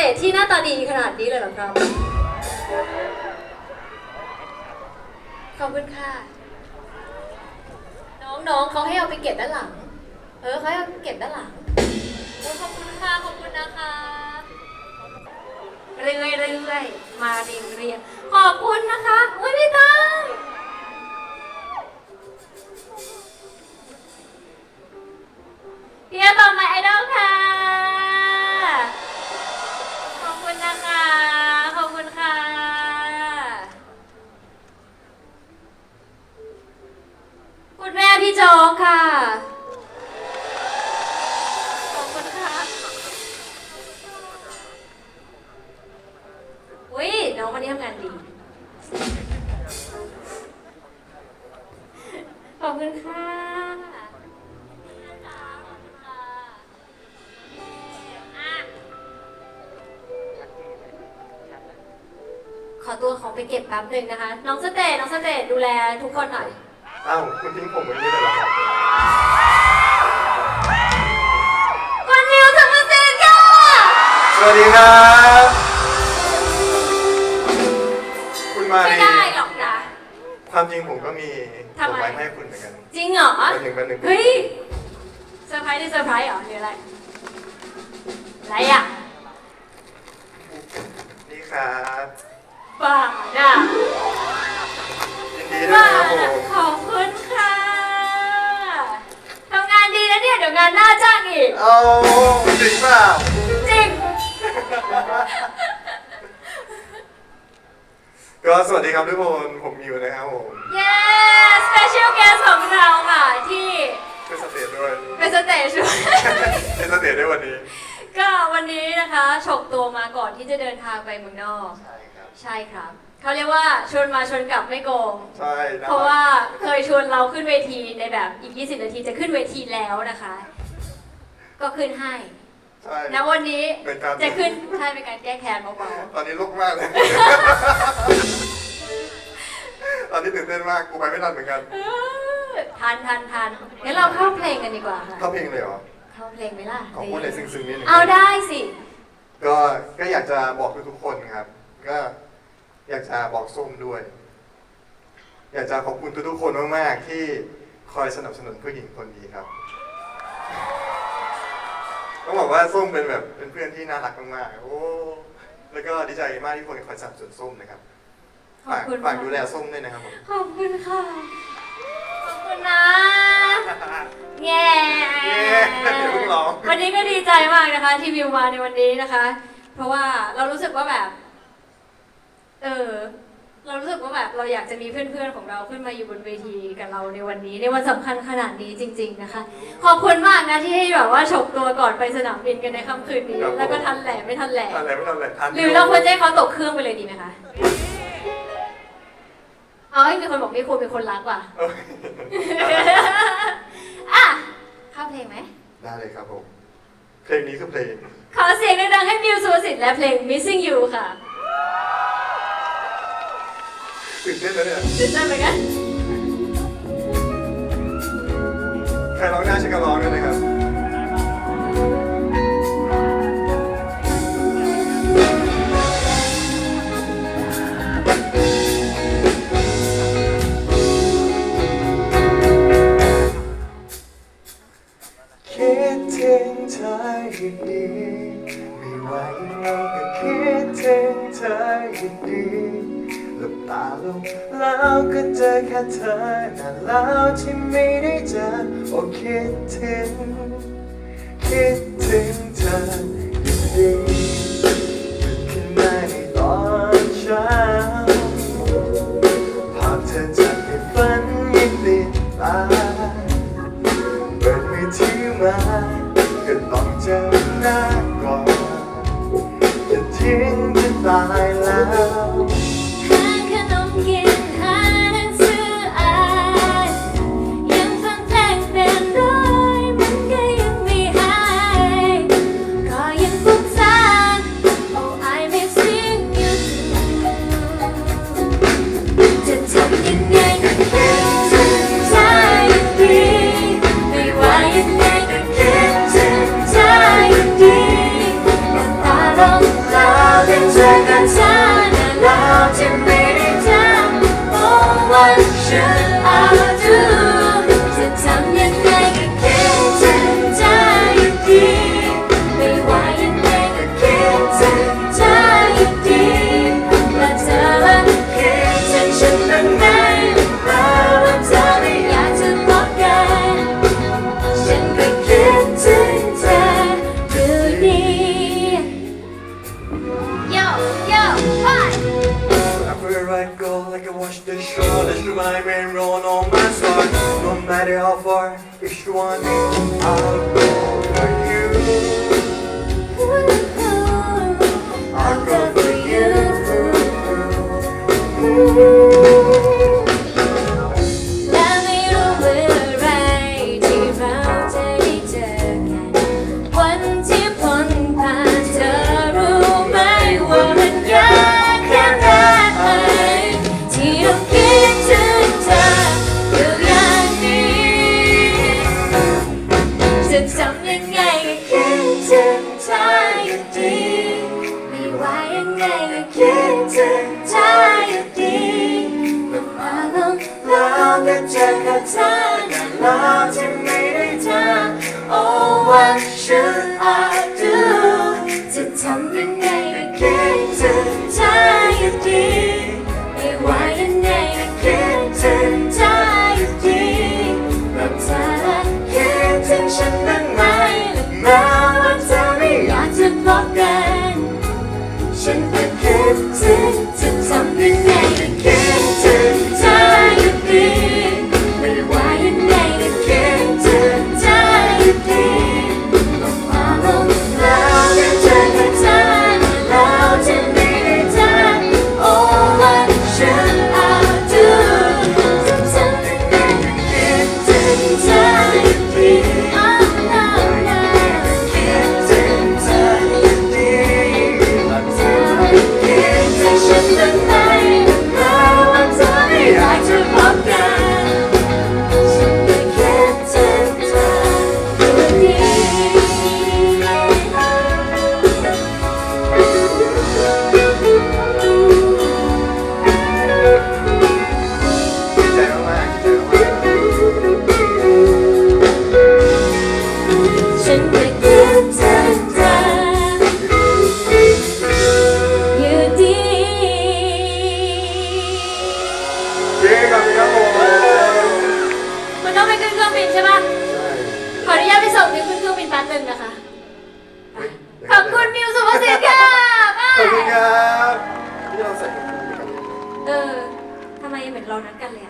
เรามีเรามีสเตจที่หน้าตาดีขนาดนี้เลยเหรอครับ ขอบคุณค่ะ น้องๆเขาให้เอาไปเก็บด้านหลัง เออเขาให้เอาไปเก็บด้านหลังโอ้ขอบคุณค่ะขอบคุณนะคะเรื่อยๆเรื่อยๆมาเรียงเรียงขอบคุณนะคะอุ้ยพี่ตั้ง ม่พี่ค่ะ ขอบคุณค่ะอุ้ยน้องคนนี้ทำงานดี ขอบคุณค่ะขอตัวของไปเก็บแป๊บหนึ่งนะคะ น้องสเตทน้องสเตทดูแลทุกคนหน่อย อ้าวคุณทิ้งผมไว้นี่เลยเหรอครับคุณนิวธรรมศิษย์ค่ะสวัสดีครับ คุณมาไม่ดีได้หรอกนะ ความจริงผมก็มีทำผไม มไว้ให้คุณเหมือนกัน จริงเหรอแป๊บหนึ่งแป๊บหนึ่ง เฮ้ยเซอร์ไพรส์ได้เซอร์ไพรส์เหรอหรืออะไร อะไรอะนี่ครับบ้าน่ะยิน ดีด้วยนะครับผมขอบคุณค่ะทำงานดีนะเนี่ยเดี๋ยวงานหน้าจ้างอีก เอาจริงเปล่าจริง ก็สวัสดีครับทุกคนผมมิวนะครับผม เย้ special guest ของเราค่ะที่เป็นสเตจด้วย เป็นสเตจด้วย เป็นสเตจด้วยวันนี้ ก็วันนี้นะคะฉกตัวมาก่อนที่จะเดินทางไปเมืองนอก ใช่ครับ ใช่ครับ เขาเรียกว่าชวนมาชวนกลับไม่โกง ใช่นเพราะว่าเคยชวนเราขึ้นเวทีในแบบอีก 20 นาทีจะขึ้นเวทีแล้วนะคะ ก็ขึ้นให้ใช่นะวันนี้เป็นการจะขึ้นใช่เป็นการแก้แค้นเบาตอนนี้ลุกมากเลย ตอนนี้ตื่นเต้นมากกูไปไม่ทันเหมือนกันๆเออทันทันทันงั้นเราเข้าเพลงกันดีกว่าค่ะเข้าเพลงเลยเหรอ เข้าเพลงไหมล่ะขอพูดเลยซึ้งๆนิดนึง เอาได้สิ ก็ก็อยากจะบอกทุกๆคนครับ ก็ อยากจะบอกส้มด้วย อยากจะขอบคุณทุกๆคนมากๆที่คอยสนับสนุนผู้หญิงคนดีครับต้องบอกว่าส้มเป็นแบบเป็นเพื่อนที่น่ารักมากๆโอ้แล้วก็ดีใจมากที่คนคอยสนับสนุนส้มนะครับขอบฝากคุณฝากดูแลส้มด้วยนะครับผมขอบคุณค่ะ ขอบคุณนะแง่เย้เดี๋ยวเพิ่งร้อง วันนี้ก็ดีใจมากนะคะที่วิวมาในวันนี้นะคะ เพราะว่าเรารู้สึกว่าแบบ เออ เรารู้สึกว่าแบบเราอยากจะมีเพื่อนๆของเราขึ้นมาอยู่บนเวทีกับเราในวันนี้ ในวันสำคัญขนาดนี้จริง ๆนะคะ ขอบคุณมากนะที่ให้แบบว่าฉกตัวก่อนไปสนามบินกันในค่ำคืนนี้แล้วก็ทันแหล่ไม่ทันแหล่ทันอะไรไม่ทันอะไรทันหรือเราควรจะให้เขาตกเครื่องไปเลยดีไหมคะเอาให้มีคนบอกไม่ควรเป็นคนรักว่ะ เอ้ยอะเข้าเพลงไหม ได้เลยครับผม เพลงนี้คือเพลง ขอเสียงดังๆให้มิวสุวสิทธิ์และเพลง Missing You ค่ะ ตื่นเต้นนะเนี่ยตื่นเต้นไหมกัน ใครร้องได้ช่วยกันร้องด้วยนะครับ หลับตาลงแล้วก็เจอแค่เธอนานแล้วที่ไม่ได้เจอโอ้คิดถึง คิดถึงเธออยู่ดี I ถึงเธออยู่ดีไม่ว่ายังไงก็คิดถึงเธออยู่ดีมันมาลงลองกันเจอกับเธอแต่ลองที่ไม่ได้เธอ Oh what should I do จะทำยัง นเครื่องบินใช่ปะขออนุญาตไปส่งนี่ขึ้นเครื่องบินแป๊บนึงนะคะ ขอบคุณมิวสุภาษิตค่ะบขอบคุณครับที่เราใส่กันเออทำไมเหมือนเรานัดกันเลยอะ